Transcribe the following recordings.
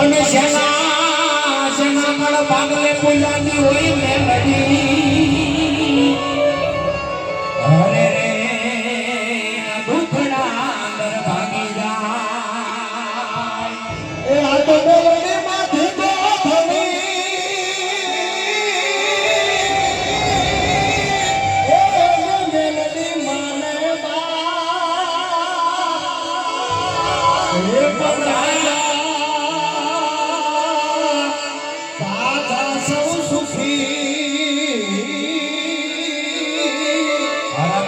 પણ શેના શેના મળ પાગલે પૂજાની હોય મેલડી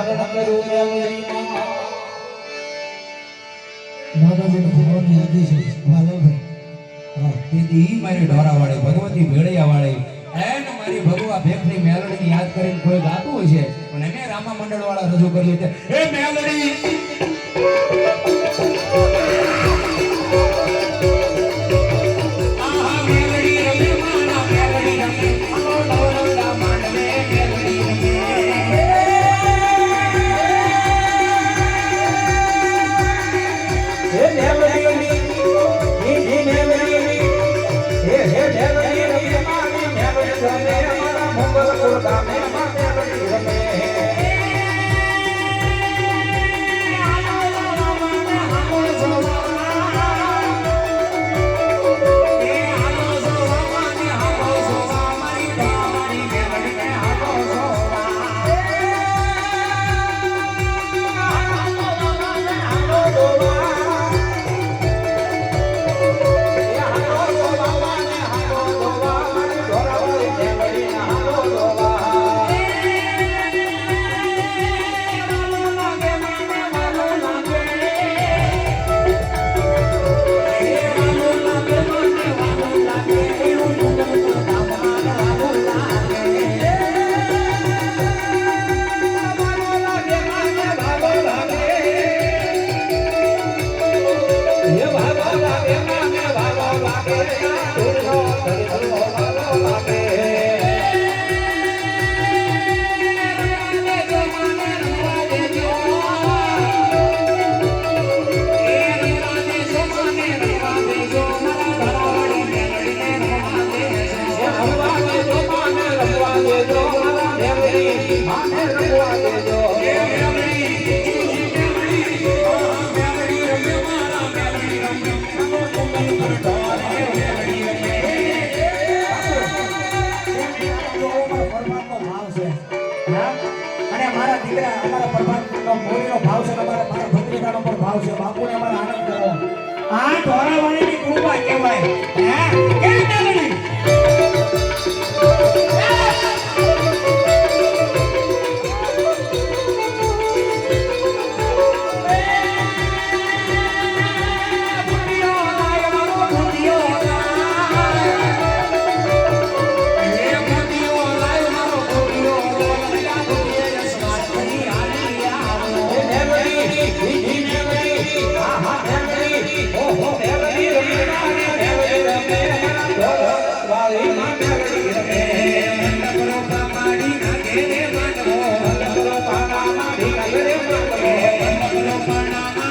મેલડીનો કરું દાદાજીને ભગવાનની યાદી છે. મારી ઢોરાવાળી, ભગવતી ભેળિયાવાળી. એને મારી ભગવા ભેખની મેલડીને યાદ કરીને કોઈ ગાતું હોય છે? રામા મંડળ વાળા રજૂ કરીએ Ayúdame. Thank you. મારા દીકરા, અમારા પરમાત્માનો મોરીનો ભાવ છે અમારા મારા ભત્રીજાનો પણ ભાવ છે. બાપુને અમારા આનંદ કરો. આ ઢોરાવાળીની કૃપા કહેવાય. હે?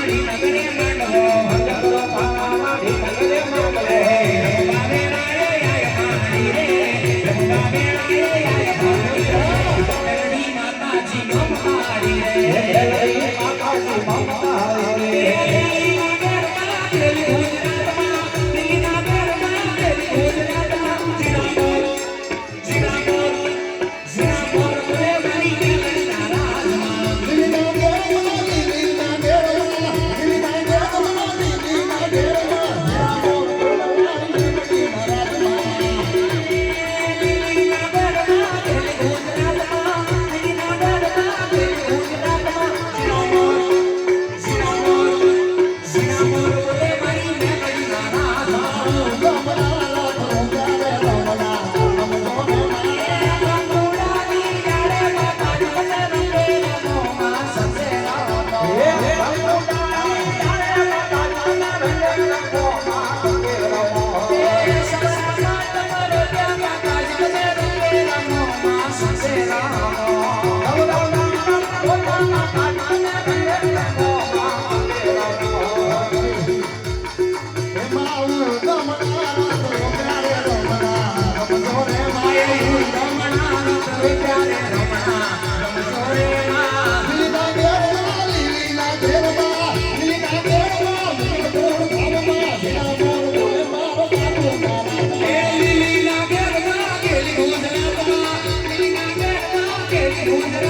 Thank you. Thank you.